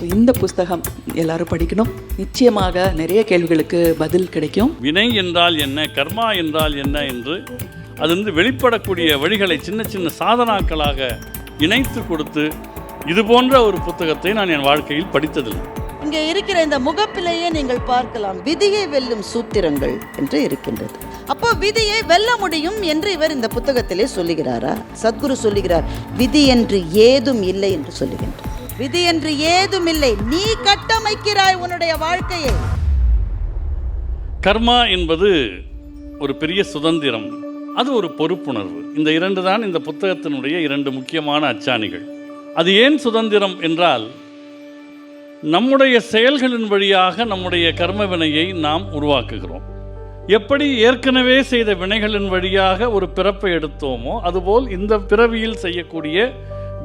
So இந்த புஸ்தகம் எல்லாரும் படிக்கணும். நிச்சயமாக நிறைய கேள்விகளுக்கு பதில் கிடைக்கும். வினை என்றால் என்ன கர்மா என்றால் என்ன என்று அதிலிருந்து வெளிப்படக்கூடிய வழிகளை சின்ன சின்ன சாதனாக்களாக இணைத்து கொடுத்து இது போன்ற ஒரு புத்தகத்தை நான் என் வாழ்க்கையில் படித்ததில்லை. இங்கே இருக்கிற இந்த முகப்பிலேயே நீங்கள் பார்க்கலாம் விதியை வெல்லும் சூத்திரங்கள் என்று இருக்கின்றது. அப்போ விதியை வெல்ல முடியும் என்று இவர் இந்த புத்தகத்திலே சொல்லுகிறாரா? சத்குரு சொல்லுகிறார் விதி என்று ஏதும் இல்லை என்று சொல்லுகின்றார். விதி என்று ஏதுமில்லை. நீ கட்டமைக்கிறாய் உன்னுடைய வாழ்க்கையை. கர்மா என்பது ஒரு பெரிய சுதந்திரம். அது ஒரு பொறுப்புணர்வு. இந்த இரண்டு தான் இந்த புத்தகத்தினுடைய இரண்டு முக்கியமான அச்சாணிகள். அது ஏன் சுதந்திரம் என்றால் நம்முடைய செயல்களின் வழியாக நம்முடைய கர்ம வினையை நாம் உருவாக்குகிறோம். எப்படி ஏற்கனவே செய்த வினைகளின் வழியாக ஒரு பிறப்பை எடுத்தோமோ அதுபோல் இந்த பிறவியில் செய்யக்கூடிய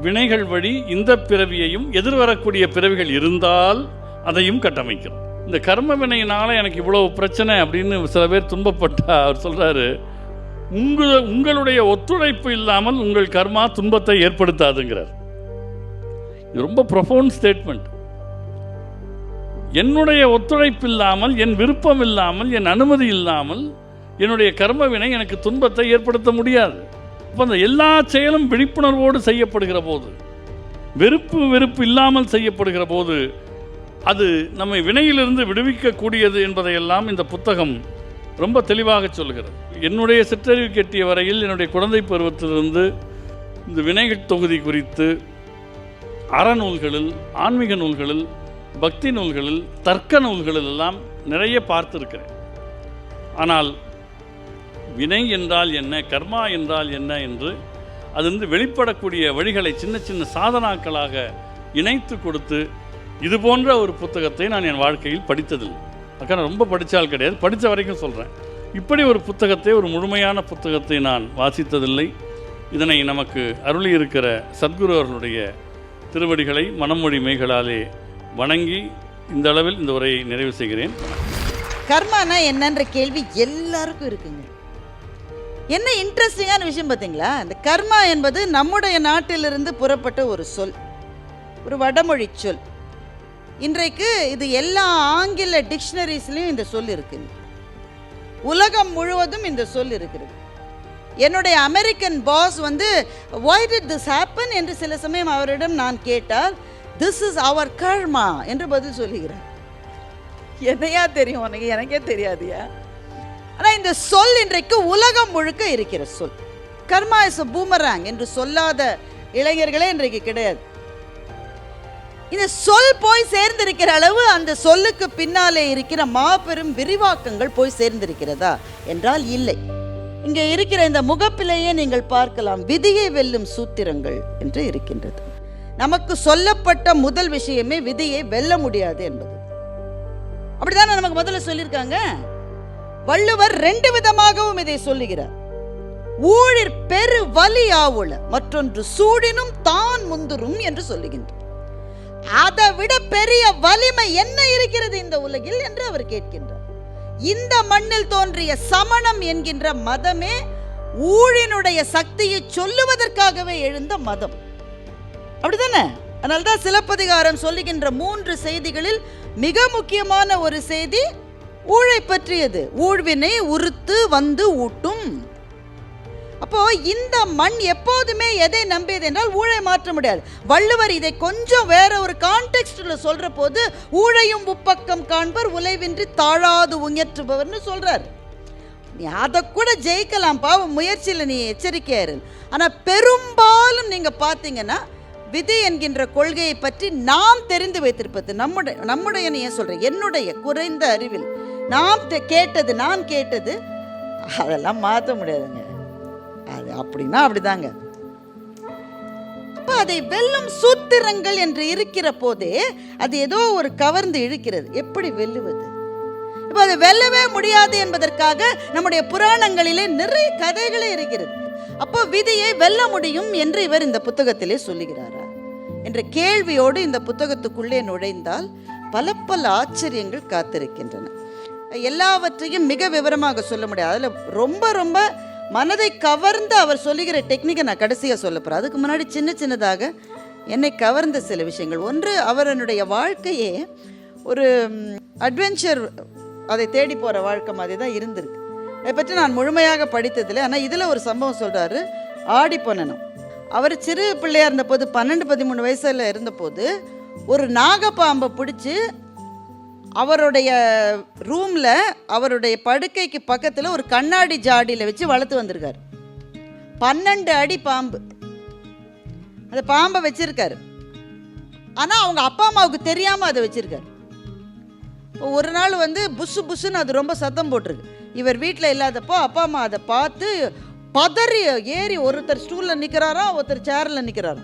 வினைகள் வழி இந்த பிறவியையும் எதிர்வரக்கூடிய பிறவிகள் இருந்தால் அதையும் கட்டமைக்கிறோம் இந்த கர்ம வினையினால் எனக்கு இவ்வளவு பிரச்சனை அப்படின்னு சில பேர் துன்பப்பட்டா அவர் சொல்கிறாரு உங்க உங்களுடைய ஒத்துழைப்பு இல்லாமல் உங்கள் கர்மா துன்பத்தை ஏற்படுத்தாதுங்கிறார். இது ரொம்ப ப்ரொஃபவுண்ட் ஸ்டேட்மெண்ட் என்னுடைய ஒத்துழைப்பு இல்லாமல் என் விருப்பம் இல்லாமல் என் அனுமதி இல்லாமல் என்னுடைய கர்மவினை எனக்கு துன்பத்தை ஏற்படுத்த முடியாது. அப்போ அந்த எல்லா செயலும் விழிப்புணர்வோடு செய்யப்படுகிற போது வெறுப்பு வெறுப்பு இல்லாமல் செய்யப்படுகிற போது அது நம்மை வினையிலிருந்து விடுவிக்கக்கூடியது என்பதையெல்லாம் இந்த புத்தகம் ரொம்ப தெளிவாக சொல்கிறது என்னுடைய சிற்றறிவு கெட்டிய வரையில் என்னுடைய குழந்தை பருவத்திலிருந்து இந்த வினைகள் தொகுதி குறித்து அறநூல்களில் ஆன்மீக நூல்களில் பக்தி நூல்களில் தர்க்க நூல்களில் எல்லாம் நிறைய பார்த்துருக்கிறேன். ஆனால் வினை என்றால் என்ன கர்மா என்றால் என்ன என்று அதிலிருந்து வெளிப்படக்கூடிய வழிகளை சின்ன சின்ன சாதனாக்களாக இணைத்து கொடுத்து இது போன்ற ஒரு புத்தகத்தை நான் என் வாழ்க்கையில் படித்ததில்லை. அக்கா நான் ரொம்ப படித்தால் கிடையாது. படித்த வரைக்கும் சொல்கிறேன் இப்படி ஒரு புத்தகத்தை ஒரு முழுமையான புத்தகத்தை நான் வாசித்ததில்லை. இதனை நமக்கு அருளி இருக்கிற சத்குரு அவர்களுடைய திருவடிகளை மனமொழி மெய்களாலே வணங்கி இந்த அளவில் இந்த உரையை நிறைவு செய்கிறேன். கர்மானா என்னன்ற கேள்வி எல்லாருக்கும் இருக்குங்க. என்ன இன்ட்ரெஸ்டிங்கான விஷயம் பார்த்தீங்களா? இந்த கர்மா என்பது நம்முடைய நாட்டிலிருந்து புறப்பட்ட ஒரு சொல். ஒரு வடமொழி சொல். இன்றைக்கு இது எல்லா ஆங்கில டிக்ஷனரிஸ்லையும் இந்த சொல் இருக்குது. உலகம் முழுவதும் இந்த சொல் இருக்கிறது என்னுடைய அமெரிக்கன் பாஸ் வந்து ஒய் did திஸ் ஹேப்பன் என்று சில சமயம் அவரிடம் நான் கேட்டால் திஸ் இஸ் அவர் கர்மா என்று பதில் சொல்லுகிறார். என்னையா தெரியும் உனக்கு? எனக்கே தெரியாதுயா? ஆனால் இந்த சொல் இன்றைக்கு உலகம் முழுக்க இருக்கிற சொல். கர்மா இஸ் a பூமராங் என்று சொல்லாத இளைஞர்களே இன்றைக்கு கிடையாது. இந்த சொல் போய் சேர்ந்திருக்கிற அளவு அந்த சொல்லுக்கு பின்னாலே இருக்கிற மாபெரும் விரிவாக்கங்கள் போய் சேர்ந்திருக்கிறதா என்றால் இல்லை. இங்கே இருக்கிற இந்த முகப்பிலேயே நீங்கள் பார்க்கலாம் விதியை வெல்லும் சூத்திரங்கள் என்று இருக்கின்றது. நமக்கு சொல்லப்பட்ட முதல் விஷயமே விதியை வெல்ல முடியாது என்பது. அப்படிதானே நமக்கு முதல்ல சொல்லியிருக்காங்க? வள்ளுவர் ரெண்டு விதமாகவும் இதை சொல்லுகிறார். ஊழிற் பெரு வலி ஆவுள மற்றொன்று சூடினும் தான் முந்துரும் என்று சொல்லுகின்றார். அதை விட பெரிய வலிமை என்ன இருக்கிறது இந்த உலகில் என்று அவர் கேட்கின்றார். இந்த மண்ணில் தோன்றிய சமணம் என்கின்ற மதமே ஊழினுடைய சக்தியை சொல்லுவதற்காகவே எழுந்த மதம். அப்படிதானே? அதனால்தான் சிலப்பதிகாரம் சொல்லுகின்ற மூன்று செய்திகளில் மிக முக்கியமான ஒரு செய்தி ஊழை பற்றியது. ஊழ்வினை உறுத்து வந்து ஊட்டும். அப்போ இந்த மண் எப்போதுமே எதை நம்பியது என்றால் ஊழை மாற்ற முடியாது. வள்ளுவர் இதை கொஞ்சம் வேற ஒரு கான்டெக்ட்ல சொல்ற போது ஊழையும் உப்பக்கம் காண்பர் உலைவின்றி தாழாது உயற்றுபவர்னு சொல்றார். நீ அதை கூட ஜெயிக்கலாம் பாவம் முயற்சியில் நீ எச்சரிக்கையாரு ஆனால் பெரும்பாலும் நீங்கள் பார்த்தீங்கன்னா விதி என்கின்ற கொள்கையை பற்றி நாம் தெரிந்து வைத்திருப்பது நம்முடைய நம்முடைய நீ ஏன் சொல்கிறேன் என்னுடைய குறைந்த அறிவில். நாம் கேட்டது நான் கேட்டது அதெல்லாம் மாற்ற முடியாதுங்க. அது அப்படின்னா அப்படிதாங்க. அப்போ அதை வெல்லும் சூத்திரங்கள் என்று இருக்கிற போதே அது ஏதோ ஒரு கவர்ந்து இழுக்கிறது. எப்படி வெல்லுவது? இப்போ அதை வெல்லவே முடியாது என்பதற்காக நம்முடைய புராணங்களிலே நிறைய கதைகளே இருக்கிறது. அப்போ விதியை வெல்ல முடியும் என்று இவர் இந்த புத்தகத்திலே சொல்லுகிறாரா? என்ற கேள்வியோடு இந்த புத்தகத்துக்குள்ளே நுழைந்தால் பல பல ஆச்சரியங்கள் காத்திருக்கின்றன. எல்லாவற்றையும் மிக விவரமாக சொல்ல முடியாது. அதில் ரொம்ப ரொம்ப மனதை கவர்ந்து அவர் சொல்லுகிற டெக்னிக்கை நான் கடைசியாக சொல்ல போகிறேன் அதுக்கு முன்னாடி சின்ன சின்னதாக என்னை கவர்ந்த சில விஷயங்கள். ஒன்று அவரனுடைய வாழ்க்கையே ஒரு அட்வென்ச்சர் அதை தேடி போகிற வாழ்க்கை மாதிரி தான் இருந்திருக்கு. இதை பற்றி நான் முழுமையாக படித்ததில்லை. ஆனால் இதில் ஒரு சம்பவம் சொல்கிறாரு ஆடி பொன்னனும். அவர் சிறு பிள்ளையாக இருந்தபோது பன்னெண்டு பதிமூணு வயசில் இருந்தபோது ஒரு நாகப்பாம்பை பிடிச்சி அவருடைய ரூமில் அவருடைய படுக்கைக்கு பக்கத்தில் ஒரு கண்ணாடி ஜாடியில் வச்சு வளர்த்து வந்திருக்கார். பன்னெண்டு அடி பாம்பு. அந்த பாம்பை வச்சிருக்காரு. ஆனால் அவங்க அப்பா அம்மாவுக்கு தெரியாமல் அதை வச்சுருக்கார். இப்போ ஒரு நாள் வந்து புஷு புஷுன்னு அது ரொம்ப சத்தம் போட்டிருக்கு. இவர் வீட்டில் இல்லாதப்போ அப்பா அம்மா அதை பார்த்து பதறி ஏறி ஒருத்தர் ஸ்டூலில் நிற்கிறாரா ஒருத்தர் சேரில் நிற்கிறாரா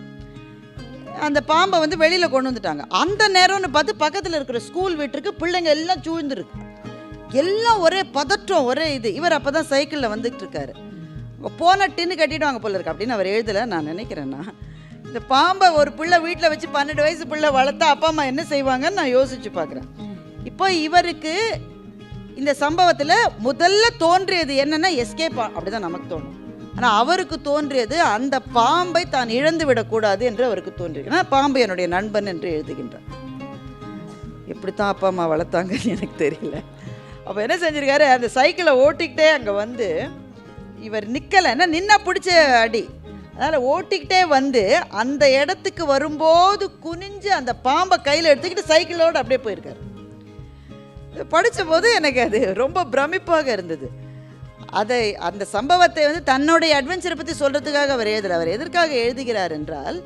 அந்த பாம்பை வந்து வெளியில் கொண்டு வந்துட்டாங்க. அந்த நேரம்னு பார்த்து பக்கத்தில் இருக்கிற ஸ்கூல் வீட்டுக்கு பிள்ளைங்க எல்லாம் சூழ்ந்துருக்கு. எல்லாம் ஒரே பதற்றம் ஒரே இது. இவர் அப்போ தான் சைக்கிளில் வந்துட்டு இருக்காரு. போன டின்னு கட்டிடுவாங்க போல இருக்கு அப்படின்னு அவர் எழுதலை. நான் நினைக்கிறேன்னா இந்த பாம்பை ஒரு பிள்ளை வீட்டில் வச்சு பன்னெண்டு வயசு பிள்ளை வளர்த்தா அப்பா அம்மா என்ன செய்வாங்கன்னு நான் யோசிச்சு பார்க்குறேன். இப்போ இவருக்கு இந்த சம்பவத்தில் முதல்ல தோன்றியது என்னென்னா எஸ்கேப் அப்படிதான் நமக்கு தோணும். ஆனால் அவருக்கு தோன்றியது அந்த பாம்பை தான் இழந்து விடக்கூடாது என்று அவருக்கு தோன்றியிருக்கு. பாம்பு என்னுடைய நண்பன் என்று எழுதுகின்றார் எப்படித்தான் அப்பா அம்மா வளர்த்தாங்கன்னு எனக்கு தெரியல. அப்போ என்ன செஞ்சிருக்காரு? அந்த சைக்கிளை ஓட்டிக்கிட்டே அங்கே வந்து இவர் நிற்கலைன்னா நின்னா பிடிச்ச அடி. அதனால் ஓட்டிக்கிட்டே வந்து அந்த இடத்துக்கு வரும்போது குனிஞ்சு அந்த பாம்பை கையில் எடுத்துக்கிட்டு சைக்கிளோடு அப்படியே போயிருக்காரு. படித்தபோது எனக்கு அது ரொம்ப பிரமிப்பாக இருந்தது. அதை அந்த சம்பவத்தை வந்து தன்னுடைய அட்வென்ச்சரை பற்றி சொல்கிறதுக்காக அவர் எழுதலை. அவர் எதற்காக எழுதுகிறார் என்றால்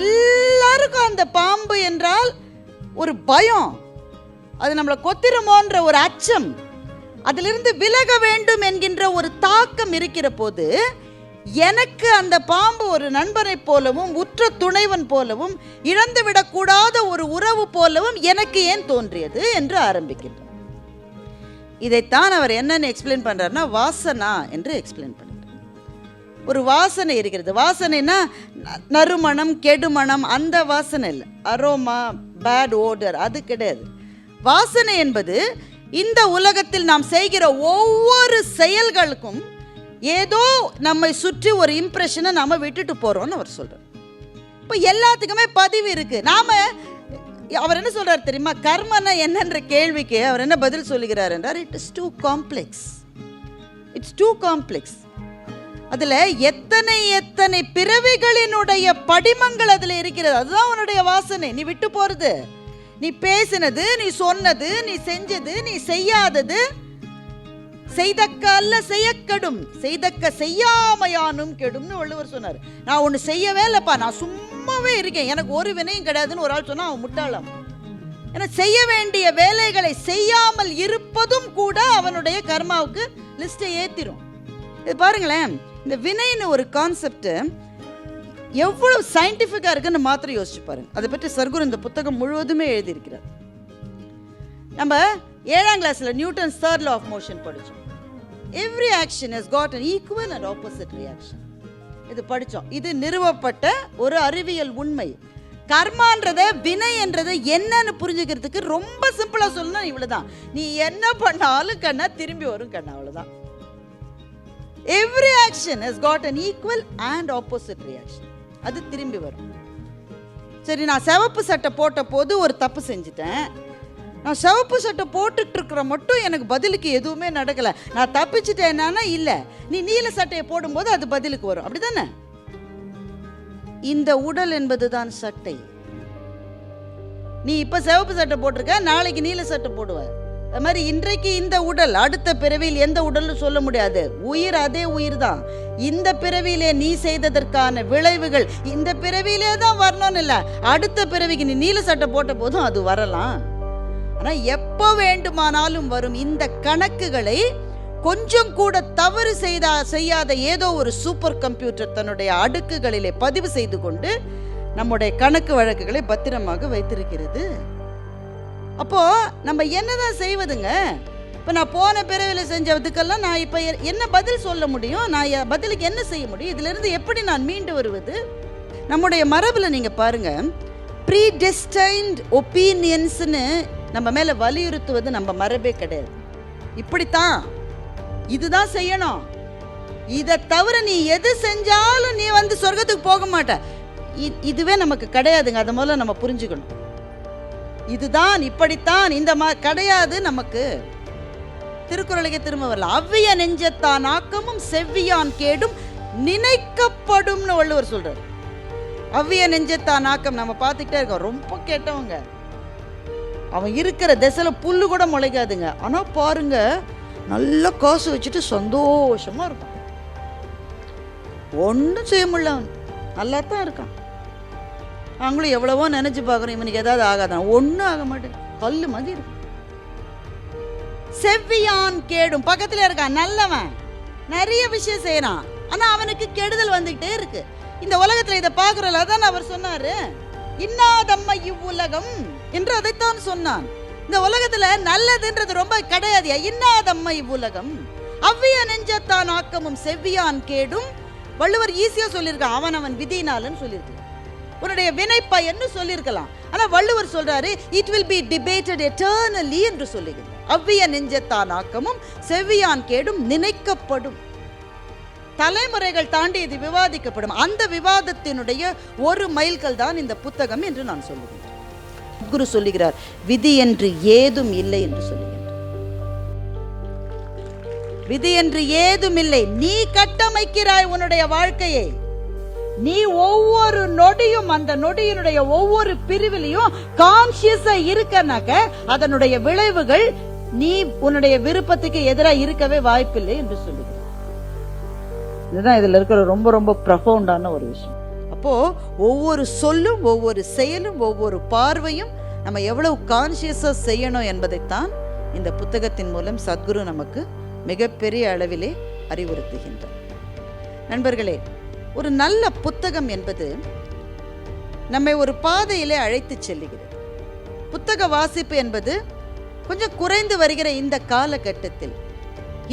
எல்லாருக்கும் அந்த பாம்பு என்றால் ஒரு பயம். அது நம்மளை கொத்திருமோன்ற ஒரு அச்சம். அதிலிருந்து விலக வேண்டும் என்கின்ற ஒரு தாக்கம் இருக்கிற போது எனக்கு அந்த பாம்பு ஒரு நண்பனைப் போலவும் உற்ற துணைவன் போலவும் இழந்துவிடக்கூடாத ஒரு உறவு போலவும் எனக்கு ஏன் தோன்றியது என்று ஆரம்பிக்கின்றார் இதைத்தான் அவர் என்னன்னு எக்ஸ்பிளைன் பண்ணுறாருன்னா வாசனா என்று எக்ஸ்பிளைன் பண்ணுறார் ஒரு வாசனை இருக்கிறது. வாசனைனா ந- நறுமணம் கெடுமணம் அந்த வாசனை இல்லை. அரோமா பேட் ஓடர் அது கிடையாது. வாசனை என்பது இந்த உலகத்தில் நாம் செய்கிற ஒவ்வொரு செயல்களுக்கும் ஏதோ நம்மை சுற்றி ஒரு இம்ப்ரெஷனை நாம் விட்டுட்டு போகிறோம்னு அவர் சொல்கிறார் இப்போ எல்லாத்துக்குமே பதிவு இருக்குது நாம் அவர் என்ன சொல்றார் தெரியுமா? கர்மனா என்னன்ற கேள்விக்கு அவர் என்ன பதில் சொல்லுகிறார் என்றார்? It is too complex it's too complex அதுல எத்தனை எத்தனை பிறவிகளினுடைய படிமங்கள் அதுல இருக்கிறது? அதுதான் உன்னுடைய வாசனை. நீ விட்டு போறது. நீ பேசினது நீ சொன்னது நீ செஞ்சது நீ செய்யாதது செய்தக்க அல்ல செய்யக்கெடும். செய்தக்க செய்யாமையானும் கெடும்னு வள்ளுவர் சொன்னார். நான் ஒன்று செய்யவே இல்லைப்பா. நான் சும்மா சும்மாவே இருக்கேன். எனக்கு ஒரு வினையும் கிடையாதுன்னு ஒரு ஆள் சொன்னா அவன் முட்டாளாம். ஏன்னா செய்ய வேண்டிய வேலைகளை செய்யாமல் இருப்பதும் கூட அவனுடைய கர்மாவுக்கு லிஸ்ட்டை ஏற்றிடும் இது பாருங்களேன் இந்த வினைன்னு ஒரு கான்செப்ட் எவ்வளவு சயின்டிஃபிக்காக இருக்குன்னு மாத்திரம் யோசிச்சு பாருங்க. அதை பற்றி சர்க்குரு இந்த புத்தகம் முழுவதுமே எழுதியிருக்கிறார். நம்ம ஏழாம் கிளாஸில் Newton's third law of motion படித்தோம் every action has got an equal and opposite reaction இது படித்தோம் இது நிறுவப்பட்ட ஒரு அறிவியல் உண்மை. கர்மான்றத வினை என்றதை என்னன்னு புரிஞ்சுக்கிறதுக்கு ரொம்ப சிம்பிளாக சொல்லணும்னா இவ்வளோதான் நீ என்ன பண்ணாலும் கண்ணா திரும்பி வரும் கண்ணா அவ்வளோதான் every action has got an equal and opposite reaction அது திரும்பி வரும். சரி நான் சிவப்பு சட்டை போட்ட போது ஒரு தப்பு செஞ்சுட்டேன். நான் சிவப்பு சட்டை போட்டுட்டு இருக்கிற மட்டும் எனக்கு பதிலுக்கு எதுவுமே நடக்கல. நான் தப்பிச்சுட்டேன்னா இல்லை. நீ நீல சட்டையை போடும்போது அது பதிலுக்கு வரும். அப்படிதானே? இந்த உடல் என்பதுதான் சட்டை. நீ இப்ப சிவப்பு சட்டை போட்டிருக்க நாளைக்கு நீல சட்டை போடுவ. அது மாதிரி இன்றைக்கு இந்த உடல் அடுத்த பிறவியில் எந்த உடல்னு சொல்ல முடியாது. உயிர் அதே உயிர் தான் இந்த பிறவியிலே நீ செய்ததற்கான விளைவுகள் இந்த பிறவியிலே தான் வரணும்னு இல்லை. அடுத்த பிறவிக்கு நீ நீல சட்டை போட்ட போதும் அது வரலாம். ஆனால் எப்போ வேண்டுமானாலும் வரும் இந்த கணக்குகளை கொஞ்சம் கூட தவறு செய்தா செய்யாத ஏதோ ஒரு சூப்பர் கம்ப்யூட்டர் தன்னுடைய அடுக்குகளிலே பதிவு செய்து கொண்டு நம்முடைய கணக்கு வழக்குகளை பத்திரமாக வைத்திருக்கிறது. அப்போ நம்ம என்னதான் செய்வதுங்க? இப்போ நான் போன பிறவியில் செஞ்சதுக்கெல்லாம் நான் இப்போ என்ன பதில் சொல்ல முடியும்? நான் பதிலுக்கு என்ன செய்ய முடியும்? இதிலிருந்து எப்படி நான் மீண்டு வருவது? நம்முடைய மரபில் நீங்கள் பாருங்க. ப்ரீ டெஸ்டைன்ட் ஒப்பீனியன்ஸ்னு நம்ம மேலே வலியுறுத்துவது நம்ம மரபே கிடையாது. இப்படித்தான் இதுதான் செய்யணும். இதை தவிர நீ எது செஞ்சாலும் நீ வந்து சொர்க்கத்துக்கு போக மாட்ட. இ- இதுவே நமக்கு கிடையாதுங்க. அதை முதல்ல நம்ம புரிஞ்சுக்கணும். இதுதான் இப்படித்தான் இந்த மா கிடையாது நமக்கு. திருக்குறளுக்கு திரும்ப வரல. அவ்விய நெஞ்சத்தான் ஆக்கமும் செவ்வியான் கேடும் நினைக்கப்படும்னு வள்ளுவர் சொல்றாரு. அவ்விய நெஞ்சத்தான் ஆக்கம் நம்ம பார்த்துக்கிட்டே இருக்கோம். ரொம்ப கெட்டவங்க. அவன் இருக்கிற திசையில் புல்லு கூட முளைக்காதுங்க. ஆனால் பாருங்க நல்ல காசு வச்சுட்டு சந்தோஷமாக இருப்பான். ஒன்றும் செய்ய முடியல அவன். நல்லா தான் இருக்கான். நாங்களும் எவ்வளவோ நினச்சி பார்க்குறோம் இவனுக்கு ஏதாவது ஆகாதான் ஒன்றும் ஆக மாட்டேன் கல் மாதிரி இருக்கும் செவ்வியான் கேடும். பக்கத்தில் இருக்கான் நல்லவன். நிறைய விஷயம் செய்யறான். ஆனால் அவனுக்கு கெடுதல் வந்துக்கிட்டே இருக்கு. இந்த உலகத்தில் இதை பார்க்குறோம்ல தான் அவர் சொன்னார். இன்னாதம்ம இவ்வுலகம். என்று அதைத்தான் சொன்னான். இந்த உலகத்துல நல்லதுன்றது ரொம்ப கிடையாது. இன்னாதம்மை உலகம். அவ்விய நெஞ்சத்தான் ஆக்கமும் செவ்வியான் கேடும். வள்ளுவர் ஈஸியா சொல்லியிருக்கான். அவன் அவன் விதினாலன்னு சொல்லியிருக்கலாம். உன்னுடைய வினை பயன்னு சொல்லியிருக்கலாம். ஆனா வள்ளுவர் சொல்றாரு it will be debated eternally என்று சொல்லுகிறார் அவ்விய நெஞ்சத்தான் ஆக்கமும் செவ்வியான் கேடும் நினைக்கப்படும். தலைமுறைகள் தாண்டி இது விவாதிக்கப்படும். அந்த விவாதத்தினுடைய ஒரு மைல்கள் தான் இந்த புத்தகம் என்று நான் சொல்லுகிறேன். குரு சொல்லுகிறார் விதி என்று ஏதும் இல்லை என்று சொல்லுகிறார் விதி என்று ஏதும் இல்லை. நீ கட்டமைக்கிறாய் உன்னுடைய வாழ்க்கையை. நீ ஒவ்வொரு நொடியும் அந்த நொடியினுடைய ஒவ்வொரு பிரிவிலையும் கான்சியஸா இருக்கனாக்க அதனுடைய விளைவுகள் நீ உன்னுடைய விருப்பத்துக்கு எதிராக இருக்கவே வாய்ப்பில்லை என்று சொல்லுகிறேன் இதுதான் இதுல இருக்கிற ரொம்ப ரொம்ப ப்ரஃபவுண்டான ஒரு விஷயம். அப்போ ஒவ்வொரு சொல்லும் ஒவ்வொரு செயலும் ஒவ்வொரு பார்வையும் நம்ம எவ்வளவு கான்சியஸாக செய்யணும் என்பதைத்தான் இந்த புத்தகத்தின் மூலம் சத்குரு நமக்கு மிகப்பெரிய அளவிலே அறிவுறுத்துகின்றார். நண்பர்களே ஒரு நல்ல புத்தகம் என்பது நம்மை ஒரு பாதையிலே அழைத்து செல்லுகிறது. புத்தக வாசிப்பு என்பது கொஞ்சம் குறைந்து வருகிற இந்த காலகட்டத்தில்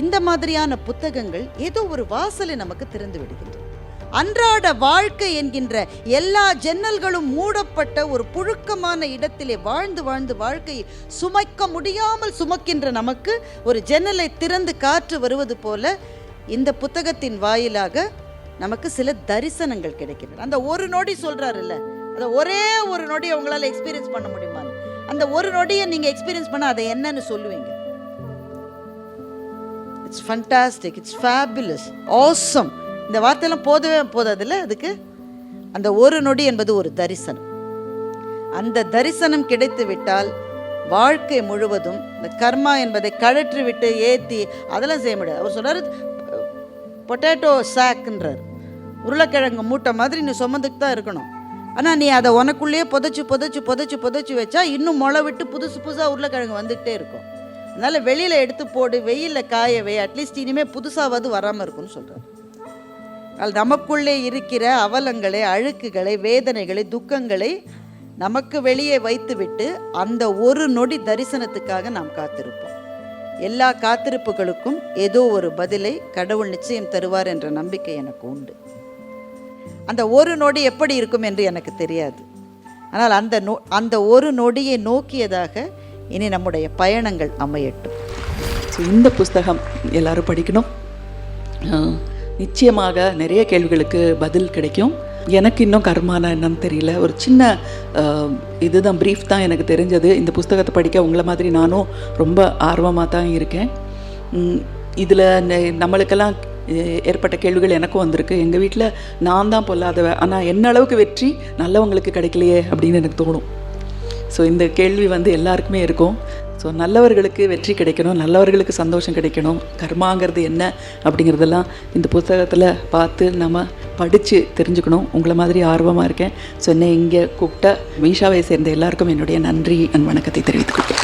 இந்த மாதிரியான புத்தகங்கள் ஏதோ ஒரு வாசலை நமக்கு திறந்து விடுகின்றன. அன்றாட வாழ்க்கை என்கின்ற எல்லா ஜன்னல்களும் மூடப்பட்ட ஒரு புழுக்கமான இடத்திலே வாழ்ந்து வாழ்ந்து வாழ்க்கையை சுமைக்க முடியாமல் சுமக்கின்ற நமக்கு ஒரு ஜன்னலை திறந்து காற்று வருவது போல இந்த புத்தகத்தின் வாயிலாக நமக்கு சில தரிசனங்கள் கிடைக்கின்றன. அந்த ஒரு நொடி சொல்றாருல்ல அந்த ஒரே ஒரு நொடியை உங்களால் எக்ஸ்பீரியன்ஸ் பண்ண முடியுமா? அந்த ஒரு நொடியை நீங்க எக்ஸ்பீரியன்ஸ் பண்ண அதை என்னன்னு சொல்லுவீங்க? It's fantastic it's fabulous awesome இந்த வார்த்தையெல்லாம் போதவே போதாதுல்ல அதுக்கு? அந்த ஒரு நொடி என்பது ஒரு தரிசனம். அந்த தரிசனம் கிடைத்து விட்டால் வாழ்க்கை முழுவதும் இந்த கர்மா என்பதை கழற்றி விட்டு ஏற்றி அதெல்லாம் செய்ய முடியாது. அவர் சொல்கிறார் பொட்டேட்டோ சாக்குன்றார் உருளைக்கிழங்கு மூட்டை மாதிரி நீ சுமந்துக்கு தான் இருக்கணும். ஆனால் நீ அதை உனக்குள்ளேயே புதைச்சி புதைச்சி புதைச்சி புதைச்சி வச்சா இன்னும் முளை விட்டு புதுசு புதுசாக உருளைக்கிழங்கு வந்துக்கிட்டே இருக்கும். அதனால் வெளியில் எடுத்து போடு வெயிலில் காயவே அட்லீஸ்ட் இனிமேல் புதுசாவது வராமல் இருக்கும்னு சொல்கிறார் நமக்குள்ளே இருக்கிற அவலங்களை அழுக்குகளை வேதனைகளை துக்கங்களை நமக்கு வெளியே வைத்துவிட்டு அந்த ஒரு நொடி தரிசனத்துக்காக நாம் காத்திருப்போம். எல்லா காத்திருப்புகளுக்கும் ஏதோ ஒரு பதிலை கடவுள் நிச்சயம் தருவார் என்ற நம்பிக்கை எனக்கு உண்டு. அந்த ஒரு நொடி எப்படி இருக்கும் என்று எனக்கு தெரியாது. ஆனால் அந்த நொ அந்த ஒரு நொடியை நோக்கியதாக இனி நம்முடைய பயணங்கள் அமையட்டும். ஸோ இந்த புஸ்தகம் எல்லாரும் படிக்கணும். நிச்சயமாக நிறைய கேள்விகளுக்கு பதில் கிடைக்கும். எனக்கு இன்னும் கர்மானா என்னன்னு தெரியல. ஒரு சின்ன இதுதான் ப்ரீஃப் தான் எனக்கு தெரிஞ்சது. இந்த புஸ்தகத்தை படிக்க உங்களை மாதிரி நானும் ரொம்ப ஆர்வமாக தான் இருக்கேன். இதில் நம்மளுக்கெல்லாம் ஏற்பட்ட கேள்விகள் எனக்கும் வந்திருக்கு. எங்கள் வீட்டில் நான் தான் பொல்லாதவ ஆனால் என்ன அளவுக்கு வெற்றி நல்லவங்களுக்கு கிடைக்கலையே அப்படின்னு எனக்கு தோணும். ஸோ இந்த கேள்வி வந்து எல்லாருக்குமே இருக்கும். ஸோ நல்லவர்களுக்கு வெற்றி கிடைக்கணும் நல்லவர்களுக்கு சந்தோஷம் கிடைக்கணும். கர்மாங்கிறது என்ன அப்படிங்கிறதெல்லாம் இந்த புத்தகத்தில் பார்த்து நம்ம படித்து தெரிஞ்சுக்கணும். உங்களை மாதிரி ஆர்வமாக இருக்கேன். ஸோ என்னை இங்கே கூப்பிட்ட மீஷாவை சேர்ந்த எல்லாருக்கும் என்னுடைய நன்றி அண்ட் வணக்கத்தை தெரிவித்துக் கொள்கிறேன்.